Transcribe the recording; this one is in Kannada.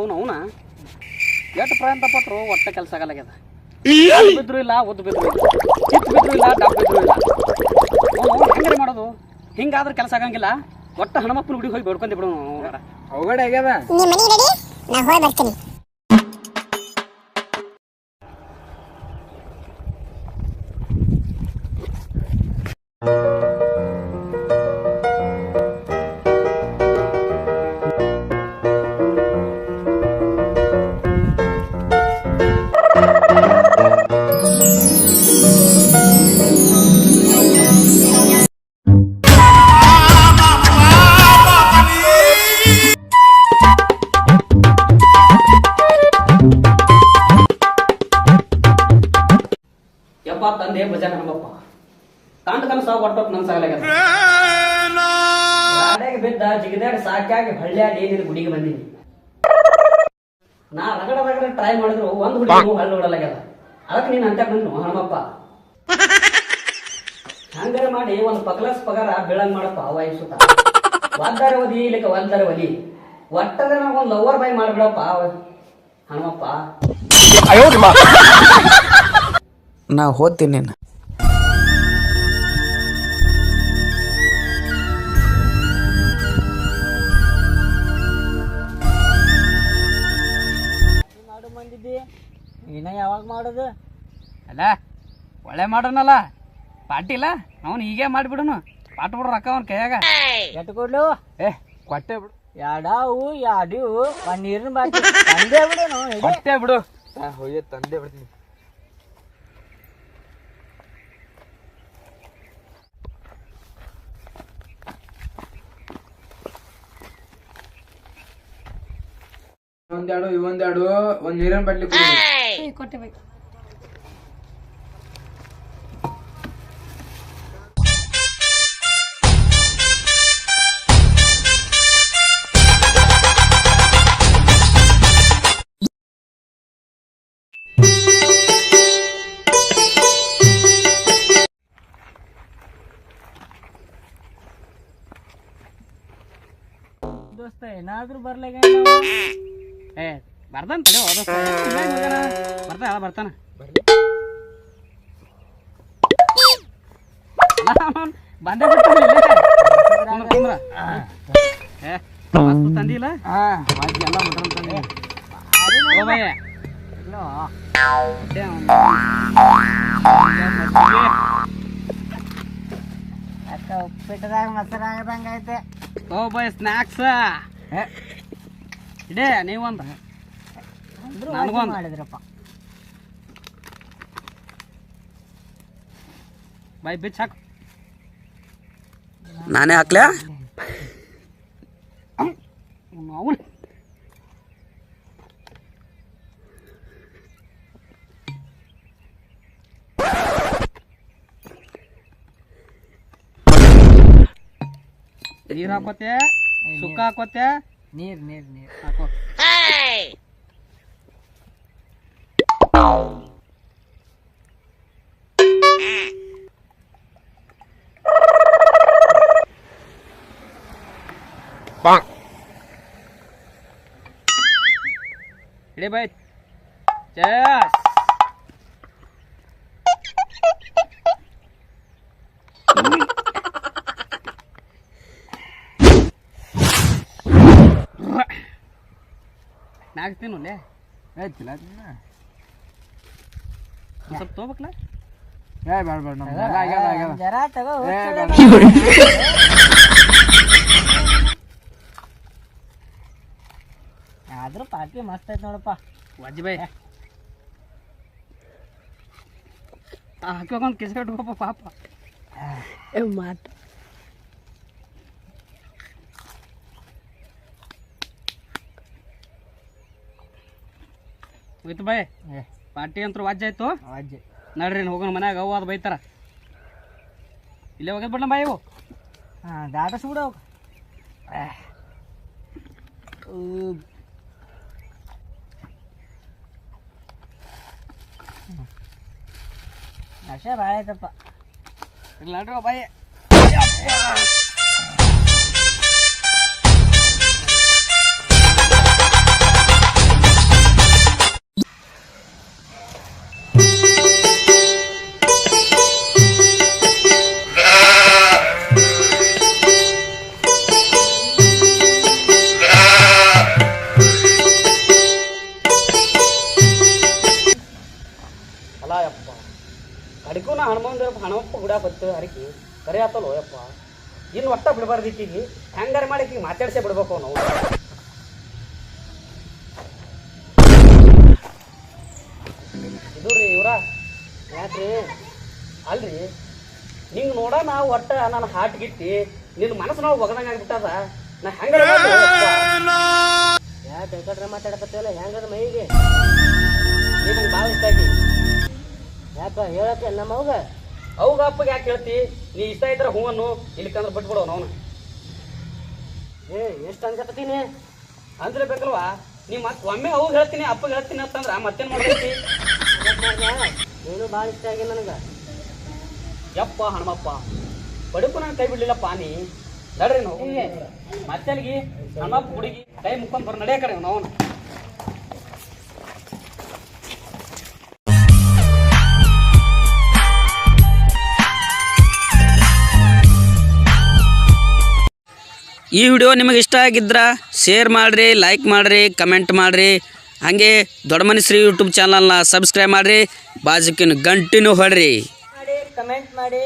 ಅವನು ಅವನ? ಎಷ್ಟು ಪ್ರಯತ್ನ ಪಟ್ರು ಒಟ್ಟೆ ಕೆಲಸ ಆಗಲಾಗ್ಯದ. ಬಿದ್ರು ಇಲ್ಲ ಉದ್ದು ಬಿದ್ರು ಇಲ್ಲ. ಕಿತ್ತು ಬಿದ್ರು ಇಲ್ಲ ಡಬ್ ಬಿದ್ರು ಇಲ್ಲ. ಅವನು ಹೆಂಗ್ರಿ ಮಾಡೋದು? ಹಿಂಗಾದ್ರೆ ಕೆಲಸ ಆಗಂಗಿಲ್ಲ. ಒಟ್ಟ ಹನುಮಪ್ಪನ ಹುಡುಗಿ ಹೋಗಿ ಬೇಡ್ಕೊಂಡಿ ಬಿಡು ಹೋಗಾರ ಅವಗಡೆ ಆಗ್ಯದ ನಾ ಹೋಗಿ ಬರ್ತೀನಿ. ಯಪ್ಪ ತಂದೆ ಭಜನೆ ಹನುಮಪ್ಪ ತಾಂಡ ಕನಸ ಹೊಟ್ಟೋಕ್ ನನ್ ಸಾಗಲಾಗ್ಯದ ಗಾಡ್ಯಾಗ ಬಿದ್ದ ಜಿಗದಾಗ ಸಾಕ್ಯಾಗಿ ಹಳ್ಳ್ಯಾಗ ಏನಿದ್ರು ಗುಡಿಗೆ ಬಂದೀನಿ. ನಾ ರಗಡ ರಗಡ ಟ್ರೈ ಮಾಡಿದ್ರು ಒಂದ್ ಹುಡುಗಿ ಹಳ್ಳಿ ಹೊಡಲಾಗ್ಯದ. ಅದಕ್ಕೆ ನೀನ್ ಅಂತ ಬಂದು ಹನುಮಪ್ಪ. ಹಂಗಾರ ಮಾಡಿ ಒಂದು ಪಕ್ಲಸ್ ಪಗಾರ ಬೀಳಂಗ್ ಮಾಡಪ್ಪ ವಾಯಿಸುತ್ತ ಒಂದರ ಒದಿ ಇಲ್ಲಿಕ ಒಂದರ ಒಲಿ ಒಟ್ಟದ ಒಂದು ಲವರ್ ಬೈ ಮಾಡ್ಬಿಡಪ್ಪ ಹನುಮಪ್ಪ. ನಾ ಓದ್ತೀನಿ ನೀನು ಮಾಡು ಬಂದಿದ್ದಿ ಇನ್ನ ಯಾವಾಗ ಮಾಡೋದು? ಅಲ್ಲ ಒಳ್ಳೆ ಮಾಡೋಣಲ್ಲ ಪಾಟಿಲ್ಲ ಇಲ್ಲ ಅವನು ಹೀಗೆ ಮಾಡಿಬಿಡೋನು. ಪಾಟ್ ಬಿಡ್ರ ರೊಕ್ಕ ಅವನ ಕೈಯಾಗ. ಎಟ್ಟು ಕೊಡ್ಲು? ಏ ಕೊಟ್ಟೆ ಬಿಡು. ಯಾಡಾವು ಯಾಡಿವು ಒಂದ್ ನೀರಿನ ಬಾಕಿ. ತಂದೆ ಬಿಡೋನು ಕೊಟ್ಟೆ ಬಿಡು. ಹೋಗಿ ತಂದೆ ಬಿಡ್ತೀನಿ. ಒಂದೆರಡು ಇವೊಂದೆರಡು ಒಂದ್ ನೀರಿನ ಬಟ್ಲಿ ಕೊಡು. ದೋಸ್ತ ಏನಾದ್ರೂ ಬರ್ಲಾಗ ಏ ಬರ್ತಾನ ತಡಿ ಬರ್ತಾನ. ಬರ್ತಾನ ಬಂದೇ ಬಿಡ್ತಾನ. ಏ ತಂದಿಲ್ಲ ಎಲ್ಲ ಮಟನ್ ತಂದೆ. ಉಪ್ಪಿಟ್ಟದಾಗ ಮೊಸರಾಗದಂಗೈತೆ ಓ ಬೈ ಸ್ನ್ಯಾಕ್ಸ್ ಇಡೇ ನೀವೊಂದು ಅಂದ್ರೂ. ನನಗೊಂದು. ಮಾಡಿದ್ರಪ್ಪ. ಬೈ ಬಿಚ್ ಹಾಕು. ನಾನೇ ಹಾಕ್ಲ್ಯಾ ಅವನು ನೀರ್ ಹಾಕೋತೆ ಸುಕ್ಕ ಹಾಕೋತೆ ನೀರ್ ನೀರ್ ನೀರ್ ಹಾಕೋ ಇಡೀ ಬೈ ಚೇಸ್ ನಾಗ್ತೀನಿ ಒಳ್ಳೆ ಆಯ್ತಿಲ್ಲ ಸ್ವಲ್ಪ ತಗೋಬೇಕಲ್ಲ? ಏ ಬೇಡ ಬೇಡ ನಮ್ದು ಎಲ್ಲ ಆಗ್ಯದ ಆಗ್ಯದ. ಜರ ತಗೋ ಏ, ಹುಚ್ಚು ಬೇಡ. ಆದ್ರೂ ಪಾರ್ಟಿ ಮಸ್ತ್ ಐತ್ ನೋಡಪ್ಪ. ವಾಜಿಬಾಯಿ ಹಾಕಿ ಒಂದು ಕಿಸ ಇಟ್ಕೋಪ ಪಾಪ. ಮಾತು. ಹೋಯ್ತು ಬಾಯ್. ಪಾರ್ಟಿ ಅಂತೂ ವಾಜ್ಯ ಆಯ್ತು. ವಾಜ್ಯ. ನಡ್ರಿ ಹೋಗೋಣ ಮನ್ಯಾಗ ಅವು ಅದು ಬೈತಾರ. ಇಲ್ಲೇ ಹೋಗೋದು ಬಿಡ್ಲ ಬಾಯ್ ಇವು? ಹಾ ದಾಟಸ್ ಬಿಡ ಅಷ್ಟೇ ಭಾಳ ಆಯ್ತಪ್ಪ. ಇಲ್ಲ ನೋಡ್ರಿ ಬಾಯಿ. ಹಣಪ್ಪ ಗುಡ ಬತ್ತು ಹರಕಿ ಕರೆ ಆತಲ್ಲೋ ಯಪ್ಪ ಇನ್ನು ಒಟ್ಟ ಬಿಡಬಾರ್ದು ಈಕಿಗೆ. ಹೆಂಗಾರ ಮಾಡಿ ಈಗ ಮಾತಾಡ್ಸೇ ಬಿಡ್ಬೇಕು ನಾವು ಇದು ರೀ ಇವ್ರ, ಯಾಕ್ರಿ? ಅಲ್ರಿ, ನಿಂಗೆ ನೋಡ ನಾವು ಒಟ್ಟ ನನ್ನ ಹಾಟ್ ಗಿಟ್ಟಿ ನಿನ್ನ ನಾವು ಒಗದಂಗೆ ಆಗ್ಬಿಟ್ಟದ. ನಾ ಹೆಂಗ? ಯಾಕೆ ಬೇಕಾದ್ರೆ ಮಾತಾಡಕತ್ತಿಲ್ಲ ಹೆಂಗದ ಮೈಗೆ? ನಿಮ್ಗೆ ಭಾಳ ಇಷ್ಟ ಆಗಿ ಯಾಕ ಹೇಳಕ್ಕೆ ನಮ್ಮ ಅವ್ಗ? ಅವ್ಗ ಅಪ್ಪಗೆ ಯಾಕೆ ಹೇಳ್ತಿ? ನೀ ಇಷ್ಟ ಇದ್ರೆ ಹೂ ಅನ್ನು ಇಲ್ಲಿಕಂದ್ರೆ ಬಿಟ್ಬಿಡೋ ಅವನು ಏ ಎಷ್ಟು ಅನ್ಸಕತ್ತೀನಿ ಅಂದ್ರೆ ಬೇಕಲ್ವಾ? ನೀ ಮತ್ತೆ ಒಮ್ಮೆ ಅವ್ಗೆ ಹೇಳ್ತೀನಿ ಅಪ್ಪಗೆ ಹೇಳ್ತೀನಿ ಅಂತಂದ್ರೆ ಮತ್ತೇನು ಮಾಡ್ಬೇಕು? ನೀನು ಭಾಳ ಇಷ್ಟ ಆಗಿ ನನಗೆ. ಯಪ್ಪ ಹಣಮಪ್ಪ ಬಡುಕು ನಾನು ಕೈ ಬಿಡ್ಲಿಲ್ಲಪ್ಪ ನೀ. ನಡ್ರಿ ನಾವು. ಮತ್ತೆ ಹಣಮಪ್ಪ ಹುಡುಗಿ ಕೈ ಮುಕ್ಕೊಂಡ್ ಬರ್ ನಡೆಯ ಕಡೆ ನಾವು ಈ ವಿಡಿಯೋ ನಿಮಗೆ ಇಷ್ಟ ಆಗಿದ್ರೆ ಶೇರ್ ಮಾಡಿರಿ ಲೈಕ್ ಮಾಡಿರಿ ಕಮೆಂಟ್ ಮಾಡಿರಿ. ಹಾಗೆ ದೊಡ್ಡ ಮನುಷ್ಯರಿ ಯೂಟ್ಯೂಬ್ ಚಾನಲ್ನ ಸಬ್ಸ್ಕ್ರೈಬ್ ಮಾಡಿರಿ. ಬಾಜುಕಿನ ಗಂಟಿನೂ ಹೊಡ್ರಿ. ಮಾಡಿ ಕಮೆಂಟ್ ಮಾಡಿ.